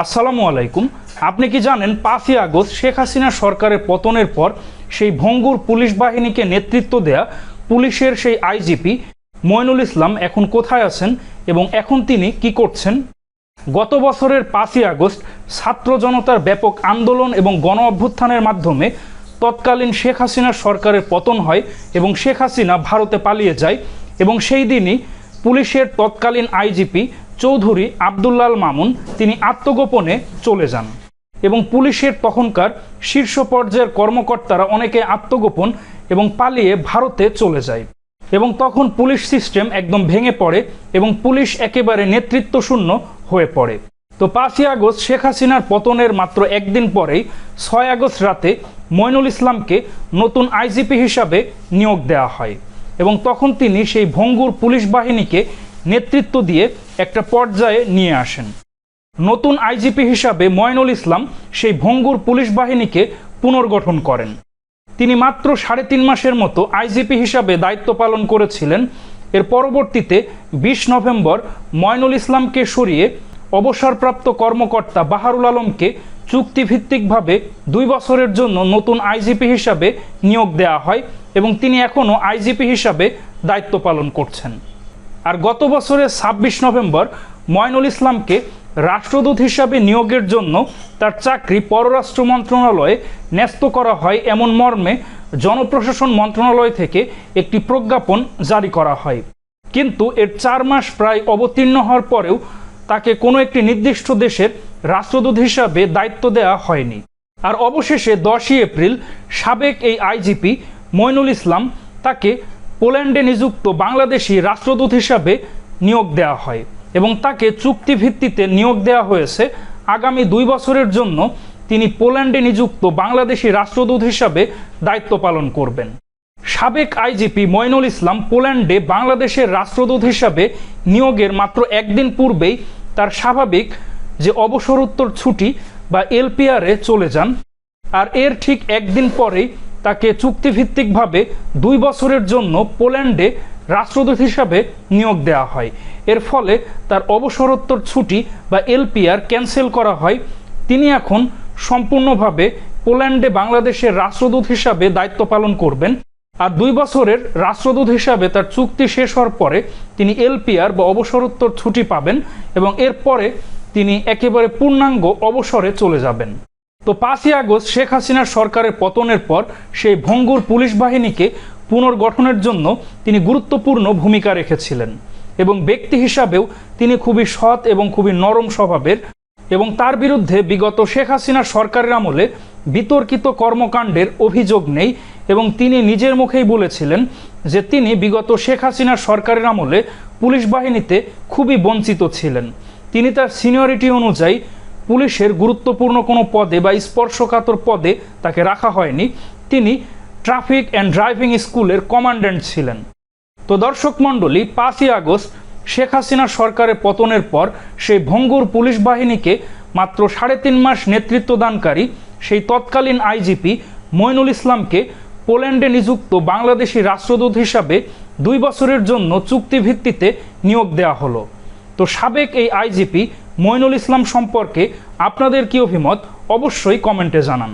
আসসালামু আলাইকুম। আপনি কি জানেন, পাঁচই আগস্ট শেখ হাসিনা সরকারের পতনের পর সেই ভঙ্গুর পুলিশ বাহিনীকে নেতৃত্ব দেয়া পুলিশের সেই আইজিপি মইনুল ইসলাম এখন কোথায় আছেন এবং এখন তিনি কি করছেন? গত বছরের পাঁচই আগস্ট ছাত্র জনতার ব্যাপক আন্দোলন এবং গণ অভ্যুত্থানের মাধ্যমে তৎকালীন শেখ হাসিনার সরকারের পতন হয় এবং শেখ হাসিনা ভারতে পালিয়ে যায় এবং সেই দিনই পুলিশের তৎকালীন আইজিপি চৌধুরী আবদুল্লাল মামুন তিনি আত্মগোপনে চলে যান এবং পুলিশের তখনকার শীর্ষ পর্যায়ের কর্মকর্তারা অনেকে আত্মগোপন এবং পালিয়ে ভারতে চলে যায় এবং তখন পুলিশ সিস্টেম একদম ভেঙে পড়ে এবং পুলিশ একেবারে নেতৃত্ব শূন্য হয়ে পড়ে। তো পাঁচই আগস্ট শেখ হাসিনার পতনের মাত্র একদিন পরেই ছয় আগস্ট রাতে মইনুল ইসলামকে নতুন আইজিপি হিসাবে নিয়োগ দেওয়া হয় এবং তখন তিনি সেই ভঙ্গুর পুলিশ বাহিনীকে নেতৃত্ব দিয়ে একটা পর্যায়ে নিয়ে আসেন। নতুন আইজিপি হিসাবে ময়নুল ইসলাম সেই ভঙ্গুর পুলিশ বাহিনীকে পুনর্গঠন করেন। তিনি মাত্র সাড়ে তিন মাসের মতো আইজিপি হিসাবে দায়িত্ব পালন করেছিলেন। এর পরবর্তীতে বিশ নভেম্বর ময়নুল ইসলামকে সরিয়ে অবসরপ্রাপ্ত কর্মকর্তা বাহারুল আলমকে চুক্তিভিত্তিকভাবে দুই বছরের জন্য নতুন আইজিপি হিসাবে নিয়োগ দেওয়া হয় এবং তিনি এখনও আইজিপি হিসাবে দায়িত্ব পালন করছেন। আর গত বছরের ছাব্বিশ নভেম্বর ময়নুল ইসলামকে রাষ্ট্রদূত হিসাবে নিয়োগের জন্য তার চাকরি পররাষ্ট্র মন্ত্রণালয়ে ন্যস্ত করা হয় এমন মর্মে জনপ্রশাসন মন্ত্রণালয় থেকে একটি প্রজ্ঞাপন জারি করা হয়। কিন্তু এর চার মাস প্রায় অবতীর্ণ হওয়ার পরেও তাকে কোনো একটি নির্দিষ্ট দেশের রাষ্ট্রদূত হিসাবে দায়িত্ব দেওয়া হয়নি। আর অবশেষে দশই এপ্রিল সাবেক এই আইজিপি মইনুল ইসলাম তাকে পোল্যান্ডে নিযুক্ত বাংলাদেশি রাষ্ট্রদূত হিসাবে নিয়োগ দেওয়া হয় এবং তাকে চুক্তি ভিত্তিতে নিয়োগ দেওয়া হয়েছে। আগামী দুই বছরের জন্য তিনি পোল্যান্ডে নিযুক্ত বাংলাদেশি রাষ্ট্রদূত হিসাবে দায়িত্ব পালন করবেন। সাবেক আইজিপি মইনুল ইসলাম পোল্যান্ডে বাংলাদেশের রাষ্ট্রদূত হিসাবে নিয়োগের মাত্র একদিন পূর্বেই তার স্বাভাবিক যে অবসরোত্তর ছুটি বা এলপিআরে চলে যান। আর এর ঠিক একদিন পরেই তাকে চুক্তিভিত্তিকভাবে দুই বছরের জন্য পোল্যান্ডে রাষ্ট্রদূত হিসাবে নিয়োগ দেওয়া হয়। এর ফলে তার অবসরোত্তর ছুটি বা এলপিআর ক্যান্সেল করা হয়। তিনি এখন সম্পূর্ণভাবে পোল্যান্ডে বাংলাদেশের রাষ্ট্রদূত হিসাবে দায়িত্ব পালন করবেন। আর দুই বছরের রাষ্ট্রদূত হিসাবে তার চুক্তি শেষ হওয়ার পরে তিনি এলপিআর বা অবসরোত্তর ছুটি পাবেন এবং এরপরে তিনি একেবারে পূর্ণাঙ্গ অবসরে চলে যাবেন। তো পাঁচই আগস্ট শেখ হাসিনার সরকারের পতনের পর সেই ভঙ্গুর পুলিশ বাহিনীকে পুনর্গঠনের জন্য তিনি গুরুত্বপূর্ণ ভূমিকা রেখেছিলেন এবং ব্যক্তি হিসাবেও তিনি খুবই সৎ এবং খুবই নরম স্বভাবের এবং তার বিরুদ্ধে বিগত শেখ হাসিনা সরকারের আমলে বিতর্কিত কর্মকাণ্ডের অভিযোগ নেই এবং তিনি নিজের মুখেই বলেছিলেন যে তিনি বিগত শেখ হাসিনার সরকারের আমলে পুলিশ বাহিনীতে খুবই বঞ্চিত ছিলেন। তিনি তার সিনিয়রিটি অনুযায়ী পুলিশের গুরুত্বপূর্ণ কোনো পদে বা স্পর্শকাতর পদে তাকে রাখা হয়নি। তিনি ট্রাফিক অ্যান্ড ড্রাইভিং স্কুলের কমান্ড্যান্ট ছিলেন। তো দর্শক মণ্ডলী, পাঁচই আগস্ট, শেখ হাসিনা সরকারের পতনের পর সেই ভঙ্গুর পুলিশ বাহিনীকে মাত্র সাড়ে তিন মাস নেতৃত্ব দানকারী সেই তৎকালীন আইজিপি মইনুল ইসলামকে পোল্যান্ডে নিযুক্ত বাংলাদেশি রাষ্ট্রদূত হিসাবে দুই বছরের জন্য চুক্তিভিত্তিতে নিয়োগ দেওয়া হলো। তো সাবেক এই আইজিপি মইনুল ইসলাম সম্পর্কে আপনাদের কি অভিমত অবশ্যই কমেন্টে জানান।